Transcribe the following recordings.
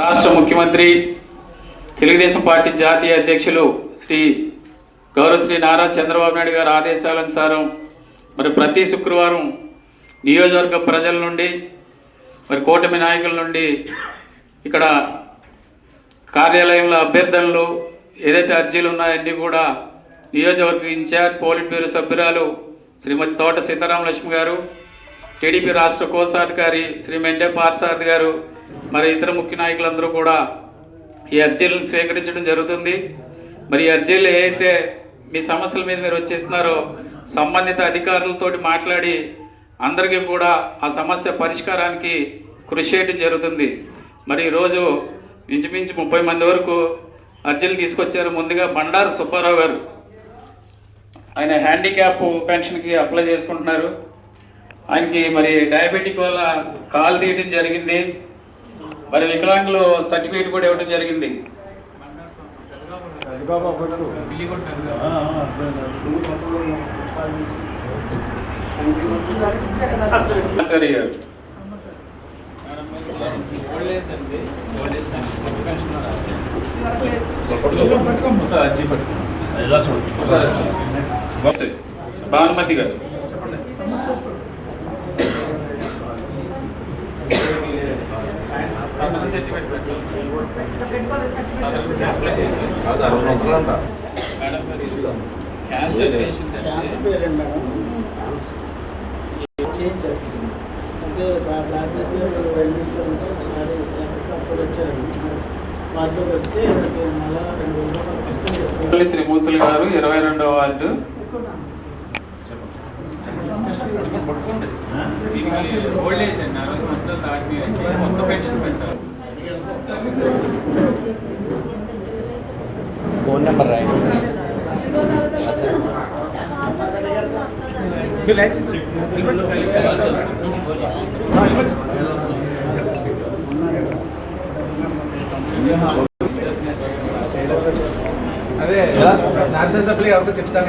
రాష్ట్ర ముఖ్యమంత్రి తెలుగుదేశం పార్టీ జాతీయ అధ్యక్షులు శ్రీ గౌరవశ్రీ నారా చంద్రబాబు నాయుడు గారి ఆదేశాలనుసారం మరి ప్రతి శుక్రవారం నియోజకవర్గ ప్రజల నుండి మరి కూటమి నాయకుల నుండి ఇక్కడ కార్యాలయంలో అభ్యర్థనలు ఏదైతే అర్జీలు ఉన్నాయన్నీ కూడా నియోజకవర్గ ఇన్ఛార్జ్ పోలిట్ బ్యూరో సభ్యురాలు శ్రీమతి తోట సీతారామలక్ష్మి గారు టీడీపీ రాష్ట్ర కోశాధికారి శ్రీ మెండే పార్సారథి గారు మరి ఇతర ముఖ్య నాయకులందరూ కూడా ఈ అర్జీలను స్వీకరించడం జరుగుతుంది. మరి అర్జీలు ఏదైతే మీ సమస్యల మీద మీరు వచ్చేస్తున్నారో సంబంధిత అధికారులతోటి మాట్లాడి అందరికీ కూడా ఆ సమస్య పరిష్కారానికి కృషి చేయడం జరుగుతుంది. మరి ఈరోజు ఇంచుమించు ముప్పై మంది వరకు అర్జీలు తీసుకొచ్చారు. ముందుగా బండారు సుబ్బారావు గారు ఆయన హ్యాండిక్యాప్ పెన్షన్కి అప్లై చేసుకుంటున్నారు. ఆయనకి మరి డయాబెటిక్ వల్ల కాలు తీయడం జరిగింది. మరి వికలాంగులు సర్టిఫికేట్ కూడా ఇవ్వడం జరిగింది. సరే. భానుమతి గారు. Cancer patient cancer patient madam change అంటే బ్లా- బ్లాక్ లిస్ట్ అంటే ఒకసారి అప్పుడు వచ్చారండి వాటిలోకి వస్తే మళ్ళీ మళ్ళా రెండు రోజులు పుస్తకం త్రిమూర్తులు గారు ఇరవై రెండవ వార్డు. ఓల్డ్ ఏజ్ అండి అరవై సంవత్సరాలు దాటి మొత్తం పెన్షన్ పెట్టారు. ఫోన్ నెంబర్ రాయండి అదే నాన్సెన్స్ సప్లై ఎవరికి చెప్తాను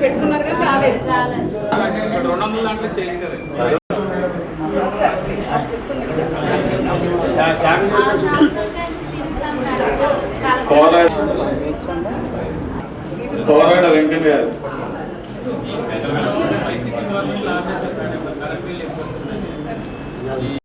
పెట్టుకున్నారు కానీ రాలేదు రెండు వందల దాంట్లో కోరాడ కోరాడ వెంకట గారు.